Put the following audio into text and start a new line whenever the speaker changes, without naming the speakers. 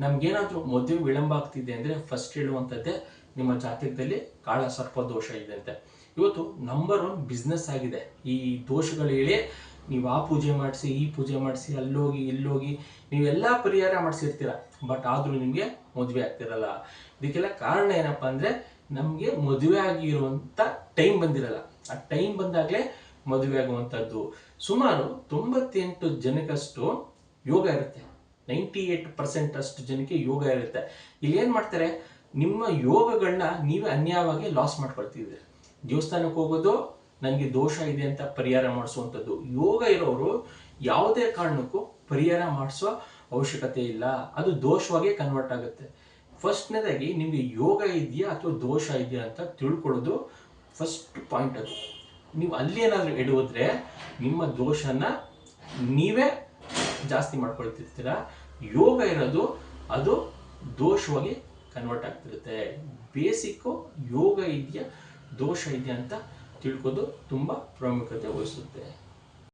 ನಮ್ಗೇನಾದ್ರೂ ಮದುವೆ ವಿಳಂಬ ಆಗ್ತಿದೆ ಅಂದ್ರೆ ಫಸ್ಟ್ ಹೇಳುವಂಥದ್ದೇ ನಿಮ್ಮ ಜಾತಕದಲ್ಲಿ ಕಾಳ ಸರ್ಪ ದೋಷ ಇದೆ ಅಂತ. ಇವತ್ತು ನಂಬರ್ ಒನ್ ಬಿಸ್ನೆಸ್ ಆಗಿದೆ. ಈ ದೋಷಗಳು ಹೇಳಿ ನೀವು ಆ ಪೂಜೆ ಮಾಡಿಸಿ, ಈ ಪೂಜೆ ಮಾಡಿಸಿ, ಅಲ್ಲೋಗಿ, ಇಲ್ಲೋಗಿ ನೀವೆಲ್ಲ ಪರಿಹಾರ ಮಾಡಿಸಿರ್ತೀರ. ಬಟ್ ಆದರೂ ನಿಮಗೆ ಮದುವೆ ಆಗ್ತಿರಲ್ಲ. ಇದಕ್ಕೆಲ್ಲ ಕಾರಣ ಏನಪ್ಪ ಅಂದರೆ ನಮಗೆ ಮದುವೆ ಆಗಿರುವಂಥ ಟೈಮ್ ಬಂದಿರಲ್ಲ. ಆ ಟೈಮ್ ಬಂದಾಗಲೇ ಮದುವೆ ಆಗುವಂಥದ್ದು ಸುಮಾರು ತೊಂಬತ್ತೆಂಟು ಜನಕ್ಕಷ್ಟು ಯೋಗ ಇರುತ್ತೆ. ನೈಂಟಿ ಏಟ್ ಪರ್ಸೆಂಟ್ ಅಷ್ಟು ಜನಕ್ಕೆ ಯೋಗ ಇರುತ್ತೆ. ಇಲ್ಲಿ ಏನು ಮಾಡ್ತಾರೆ? ನಿಮ್ಮ ಯೋಗಗಳನ್ನ ನೀವೇ ಅನ್ಯಾಯವಾಗಿ ಲಾಸ್ ಮಾಡ್ಕೊಳ್ತಿದ್ದೀರಿ. ದೇವಸ್ಥಾನಕ್ಕೆ ಹೋಗೋದು, ನನಗೆ ದೋಷ ಇದೆ ಅಂತ ಪರಿಹಾರ ಮಾಡಿಸುವಂಥದ್ದು. ಯೋಗ ಇರೋರು ಯಾವುದೇ ಕಾರಣಕ್ಕೂ ಪರಿಹಾರ ಮಾಡಿಸೋ ಅವಶ್ಯಕತೆ ಇಲ್ಲ. ಅದು ದೋಷವಾಗಿ ಕನ್ವರ್ಟ್ ಆಗುತ್ತೆ. ಫಸ್ಟ್ನೇದಾಗಿ ನಿಮಗೆ ಯೋಗ ಇದೆಯಾ ಅಥವಾ ದೋಷ ಇದೆಯಾ ಅಂತ ತಿಳ್ಕೊಳ್ಳೋದು ಫಸ್ಟ್ ಪಾಯಿಂಟ್ ಅದು. ನೀವು ಅಲ್ಲಿ ಏನಾದರೂ ಎಡುವುದ್ರೆ ನಿಮ್ಮ ದೋಷನ ನೀವೇ ಜಾಸ್ತಿ ಮಾಡ್ಕೊಳ್ತಿರ್ತೀರ? ಯೋಗ ಇರೋದು ಅದು ದೋಷವಾಗಿ ಕನ್ವರ್ಟ್ ಆಗ್ತಿರುತ್ತೆ. ಬೇಸಿಕ್ಕು ಯೋಗ ಇದೆಯಾ, ದೋಷ ಇದೆಯಾ ಅಂತ ತಿಳ್ಕೋದು ತುಂಬ ಪ್ರಾಮುಖ್ಯತೆ ವಹಿಸುತ್ತೆ.